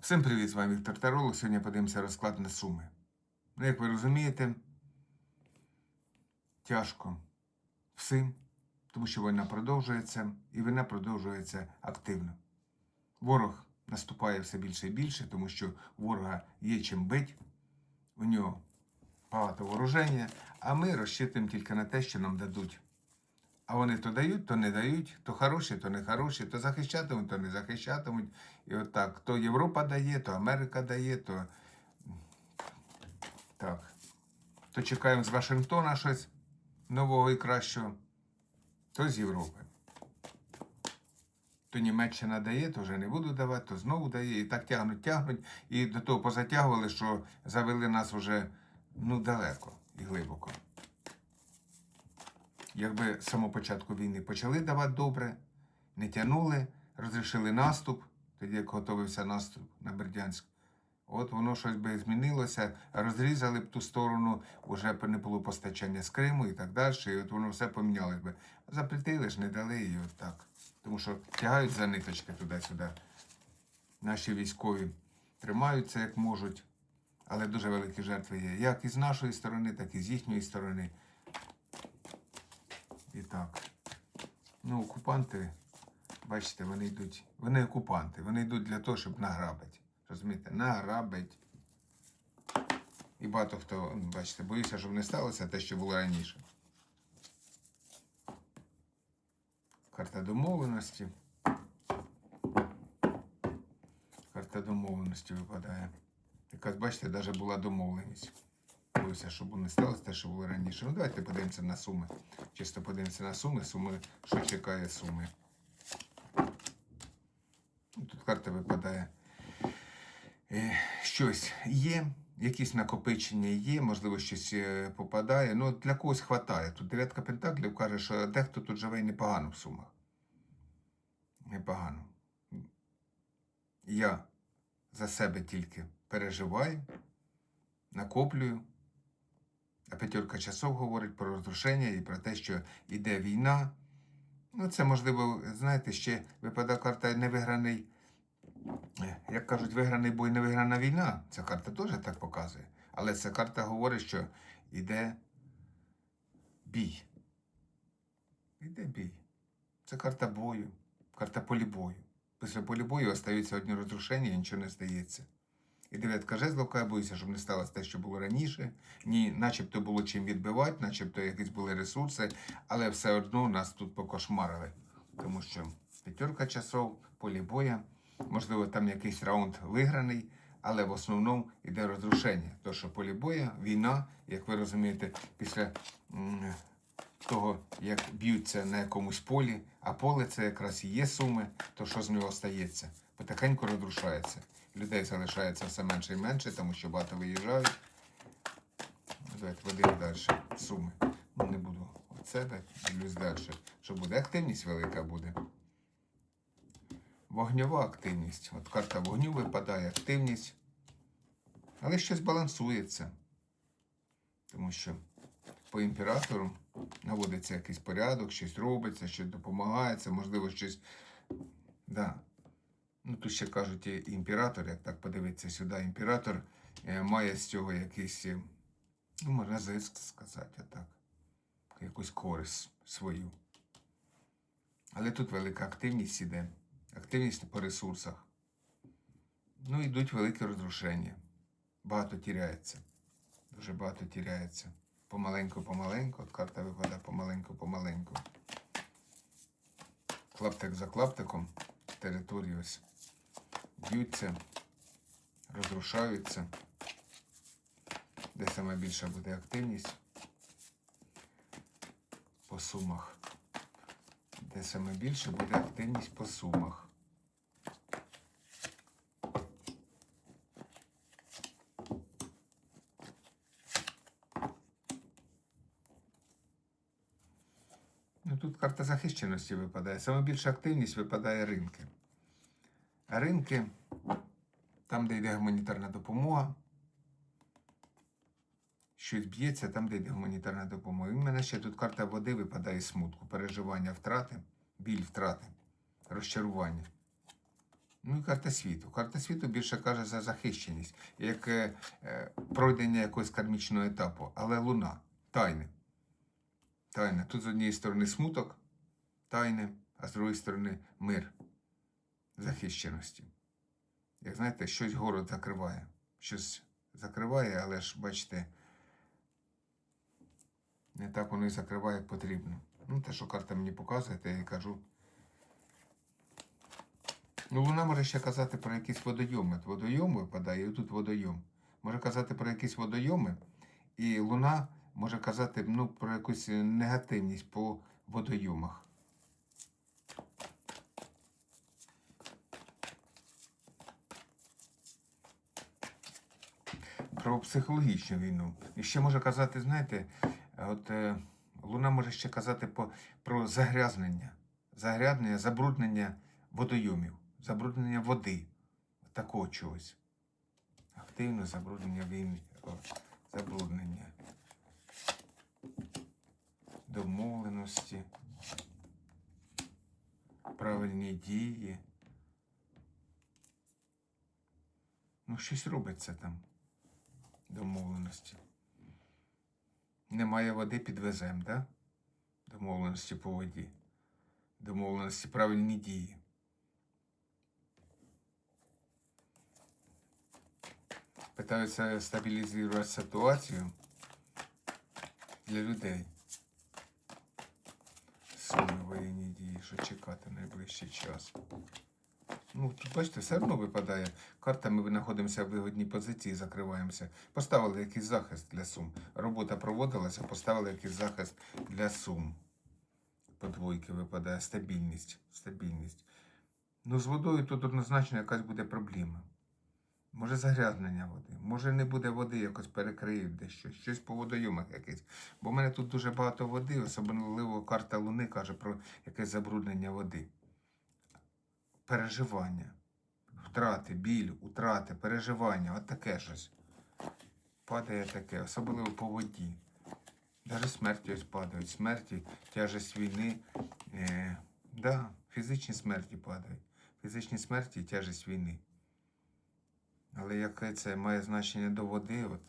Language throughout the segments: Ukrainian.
Всім привіт, з вами Віктор Таролог. Сьогодні подивимося розклад на суми. Ну, як ви розумієте, тяжко всім, тому що війна продовжується, і війна продовжується активно. Ворог наступає все більше і більше, тому що ворога є чим бить, у нього багато вооруження, а ми розчитуємо тільки на те, що нам дадуть. А вони то дають, то не дають, то хороші, то не хороші, то захищатимуть, то не захищатимуть. І от так, то Європа дає, то Америка дає, то так. То чекаємо з Вашингтона щось нового і кращого, то з Європи. То Німеччина дає, то вже не буду давати, то знову дає. І так тягнуть, тягнуть. І до того позатягували, що завели нас вже ну, далеко і глибоко. Якби з самого початку війни почали давати добре, не тянули, розрішили наступ, тоді як готувався наступ на Бердянськ. От воно щось би змінилося, розрізали б ту сторону, вже не було постачання з Криму і так далі. І от воно все помінялось би. Запретили ж, не дали і от так. Тому що тягають за ниточки туди-сюди. Наші військові тримаються як можуть, але дуже великі жертви є. Як і з нашої сторони, так і з їхньої сторони. І так. Ну, окупанти, бачите, вони йдуть. Вони окупанти, вони йдуть для того, щоб награбити. Розумієте? Награбить. І багато хто, ну, бачите, боюся, щоб не сталося те, що було раніше. Карта домовленості. Карта домовленості випадає. Якась, бачите, навіть була домовленість. Боюся, щоб не сталося те, що було раніше. Ну, давайте подивимося на суми. Чисто подивимося на суми. Суми, що чекає суми. Ну, Тут карта випадає. Е, щось є, якісь накопичення є, можливо, щось е, попадає. Ну, для когось хватає. Тут дев'ятка пентаклів каже, що дехто тут живе непогано в сумах. Непогано. Я за себе тільки переживаю, накоплюю. А п'ятерка часов говорить про розрушення і про те, що йде війна. Ну, це можливо, знаєте, ще випадає карта невиграний. Як кажуть, виграний бой, не виграна війна. Ця карта теж так показує. Але ця карта говорить, що йде бій. Йде бій. Це карта бою, карта полі бою. Після полі бою остаються одні розрушення і нічого не здається. І дев'ятка жезловка, я боюся, щоб не сталося те, що було раніше. Ні, начебто було чим відбивати, начебто якісь були ресурси, але все одно нас тут покошмарили. Тому що п'ятерка часов, полі боя, можливо, там якийсь раунд виграний, але в основному йде розрушення. То, що полі боя, війна, як ви розумієте, після того, як б'ються на якомусь полі, а поле це якраз і є суми, то що з нього стається? Потихеньку розрушається. Людей залишається все менше і менше, тому що багато виїжджають. Давайте подивимо далі. Суми. Ну, не буду від себе, дивлюсь далі. Що буде? Активність велика буде. Вогньова активність. От карта вогню випадає, активність. Але щось балансується. Тому що по імператору наводиться якийсь порядок, щось робиться, щось допомагається, можливо, щось. Да. Ну, тут ще кажуть, імператор, як так подивитися сюди, імператор е, має з цього якийсь, е, ну, можна зиск сказати, так, якусь користь свою. Але тут велика активність іде, активність по ресурсах. Ну, йдуть великі розрушення. Багато тіряється. Дуже багато тіряється. Помаленьку-помаленьку. От карта випадає помаленьку-помаленьку. Клаптик за клаптиком. Території ось б'ються, розрушаються. Де саме більша буде активність по сумах. Де саме більше буде активність по сумах. Ну, тут карта захищеності випадає. Саме більша активність випадає ринки. Ринки, там, де йде гуманітарна допомога, щось б'ється, там, де йде гуманітарна допомога. І в мене ще тут карта води випадає смутку, переживання втрати, біль втрати, розчарування. Ну і карта світу. Карта світу більше каже за захищеність, як е, е, пройдення якогось кармічного етапу. Але луна тайне. Тайне. Тут з однієї сторони смуток, тайне, а з другої сторони мир захищеності. Як знаєте, щось город закриває. Щось закриває, але ж, бачите, не так воно і закриває, як потрібно. Ну, те, що карта мені показує, те я кажу. Ну, вона може ще казати про якісь водойоми. Водойом випадає, і тут водойом. Може казати про якісь водойоми, і луна може казати ну, про якусь негативність по водойомах. Про психологічну війну. І ще може казати, знаєте, от е, Луна може ще казати по, про загрязнення, загрязнення, забруднення водойомів, забруднення води, такого чогось. Активне забруднення війни. О, забруднення. Домовленості. Правильні дії. Ну, щось робиться там. Домовленості. Немає води, підвезем, да? Домовленості по воді. Домовленості правильні дії. Питаються стабілізувати ситуацію для людей. Суми воєнні дії, що чекати найближчий час. Ну, бачите, все одно випадає. Карта, ми знаходимося в вигодній позиції, закриваємося. Поставили якийсь захист для сум. Робота проводилася, поставили якийсь захист для сум. По двойки випадає стабільність. Стабільність. Ну, з водою тут однозначно якась буде проблема. Може загрязнення води, може не буде води, якось перекриють дещо, щось по водойомах якесь. Бо в мене тут дуже багато води, особливо карта Луни каже про якесь забруднення води переживання, втрати, біль, утрати, переживання, от таке щось. Падає таке, особливо по воді. Навіть смерті ось падають. Смерті, тяжесть війни. Е, да, фізичні смерті падають. Фізичні смерті і тяжесть війни. Але яке це має значення до води, от,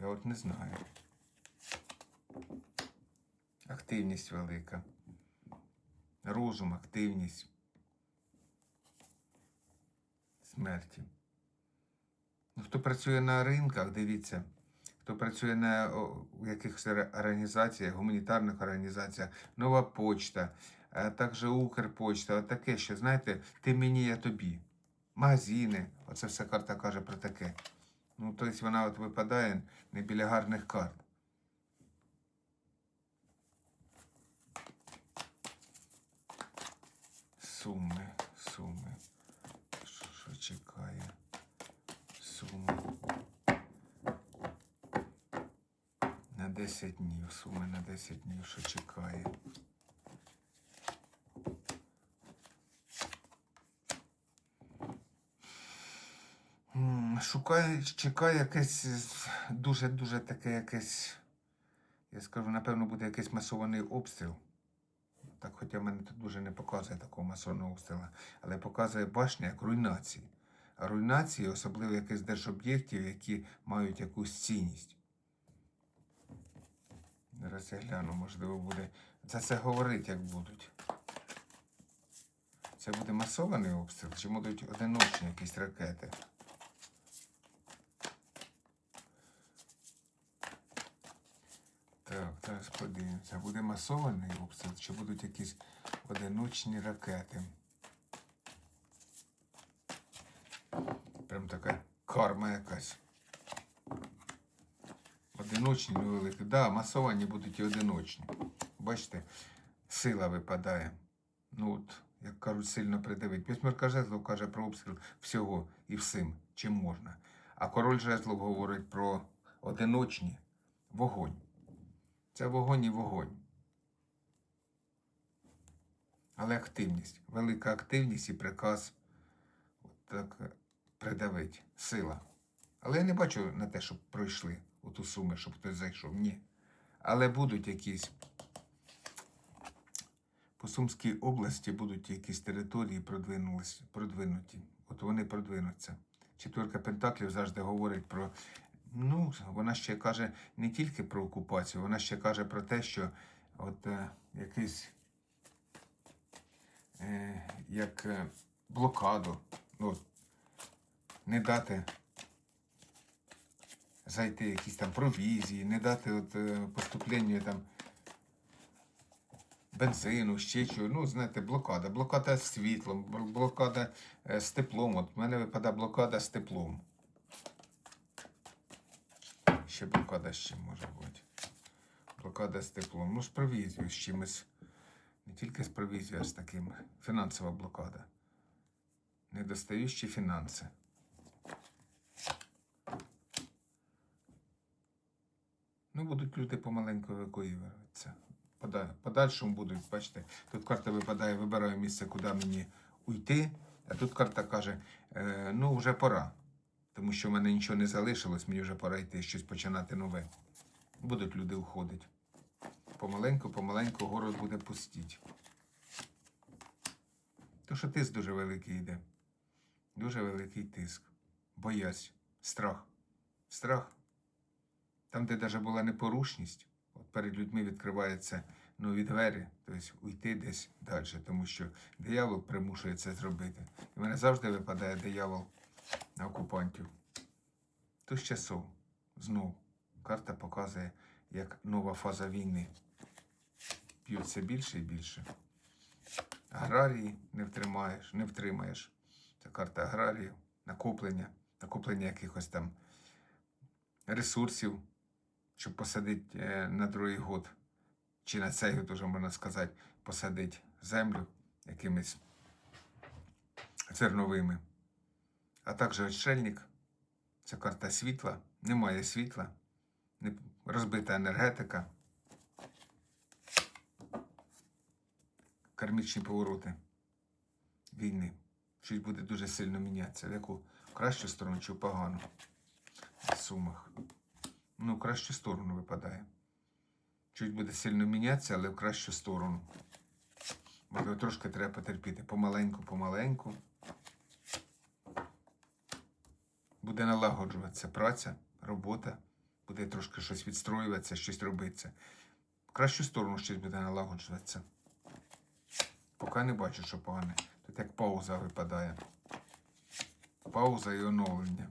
я от не знаю. Активність велика. Розум, активність. Смерті. Ну, Хто працює на ринках, дивіться, хто працює на якихось організаціях, гуманітарних організаціях, нова почта, а також Укрпочта, таке, що, знаєте, ти мені, я тобі. Магазини, оце вся карта каже про таке. Ну, тобто вона от випадає не біля гарних карт. Суми. Чекає? Суми. На 10 днів. Суми на 10 днів, що чекає. Шукає, чекає якесь дуже-дуже таке якесь. Я скажу, напевно, буде якийсь масований обстріл. Так, хоча мене тут дуже не показує такого масового обстрілу, але показує башня як руйнації. Руйнації, особливо якихось держоб'єктів, які мають якусь цінність. Зараз я гляну, можливо, буде. За це говорить, як будуть. Це буде масований обстріл, чи будуть одиночні якісь ракети? Так, зараз подивимося. Буде масований обстріл, чи будуть якісь одиночні ракети? Прям така карма якась. Одиночні невеликі. Так, да, масовані будуть і одиночні. Бачите, сила випадає. Ну от, як кажуть, сильно придавить. П'ятьмерка жезлов каже про обстріл всього і всім, чим можна. А король жезлов говорить про одиночні вогонь. Це вогонь і вогонь. Але активність. Велика активність і приказ от так придавить. Сила. Але я не бачу на те, щоб пройшли у ту суму, щоб хтось зайшов. Ні. Але будуть якісь по Сумській області будуть якісь території продвинуті. От вони продвинуться. Четверка Пентаклів завжди говорить про. Ну, вона ще каже не тільки про окупацію, вона ще каже про те, що от е, якийсь е, як е, блокаду, ну, не дати зайти якісь там провізії, не дати от, е, поступленню там бензину, ще чого. Ну, знаєте, блокада. Блокада з світлом, блокада е, з теплом. От в мене випадає блокада з теплом. Ще блокада з чим може бути. Блокада з теплом. Ну, з провізією, з чимось. Не тільки з провізією, а з таким. Фінансова блокада. Недостаючі фінанси. Будуть люди помаленьку евакуюватися. Подальшому будуть, бачите, тут карта випадає, вибираю місце, куди мені уйти, а тут карта каже, е, ну, вже пора. Тому що в мене нічого не залишилось, мені вже пора йти щось починати нове. Будуть люди уходити. Помаленьку, помаленьку город буде пустіть. То що тиск дуже великий йде. Дуже великий тиск. Боязнь, страх. Страх. Там, де навіть була непорушність, от перед людьми відкриваються нові двері, тобто уйти десь далі, тому що диявол примушує це зробити. І мене завжди випадає диявол на окупантів. То з часов знов карта показує, як нова фаза війни. П'ють все більше і більше. Аграрії не втримаєш, не втримаєш. Це карта аграріїв, накоплення, накоплення якихось там ресурсів, щоб посадити е, на другий год, чи на цей год, уже можна сказати, посадити землю якимись зерновими. А також отшельник, це карта світла, немає світла, розбита енергетика, кармічні повороти війни. Щось буде дуже сильно мінятися. В яку кращу сторону чи в погану в сумах. Ну, в кращу сторону випадає. Чуть буде сильно мінятися, але в кращу сторону. Можливо, трошки треба потерпіти. Помаленьку, помаленьку. Буде налагоджуватися праця, робота, буде трошки щось відстроюватися, щось робитися. В кращу сторону щось буде налагоджуватися. Поки не бачу, що погане. Тут як пауза випадає. Пауза і оновлення.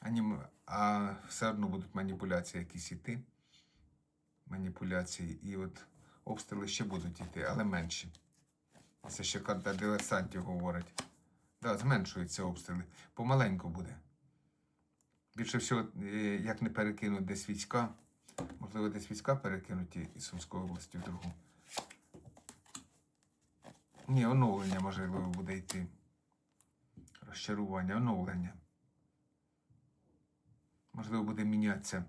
А, ні, а все одно будуть маніпуляції якісь іти. Маніпуляції. І от обстріли ще будуть йти, але менші. Це ще карта диверсантів говорить. Да, зменшуються обстріли. Помаленьку буде. Більше всього, е, як не перекинуть десь війська, можливо, десь війська перекинуті із Сумської області в другу. Ні, оновлення, можливо, буде йти. Розчарування, оновлення. Можливо, буде мінятися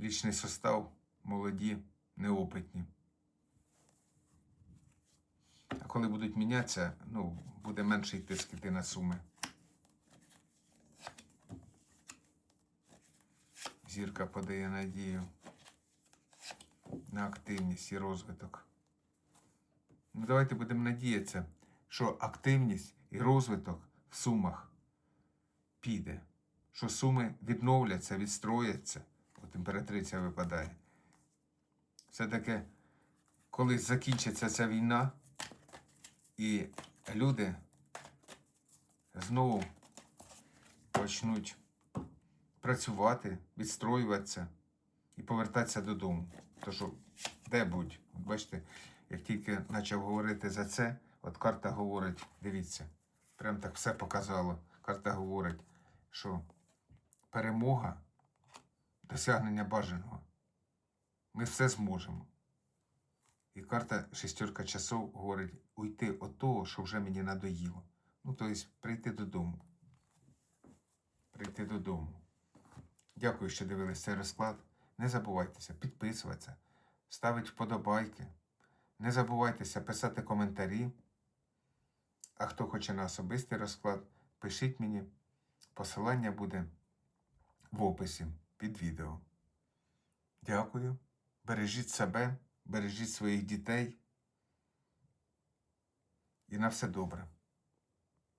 лічний состав, молоді, неопитні. А коли будуть мінятися, ну, буде менший тиск іти на суми. Зірка подає надію на активність і розвиток. Ну, давайте будемо надіятися, що активність і розвиток в сумах піде, що суми відновляться, відстрояться. От імператриця випадає. Все-таки, коли закінчиться ця війна, і люди знову почнуть працювати, відстроюватися і повертатися додому. То що, де будь? От Бачите, як тільки почав говорити за це, от карта говорить, дивіться, прям так все показало. Карта говорить, що перемога, досягнення бажаного. Ми все зможемо. І карта шестерка часов говорить уйти від того, що вже мені надоїло. Ну, тобто прийти додому. Прийти додому. Дякую, що дивились цей розклад. Не забувайтеся підписуватися, ставити вподобайки. Не забувайтеся писати коментарі. А хто хоче на особистий розклад, пишіть мені. Посилання буде в описі під відео. Дякую. Бережіть себе бережіть своїх дітей. І на все добре.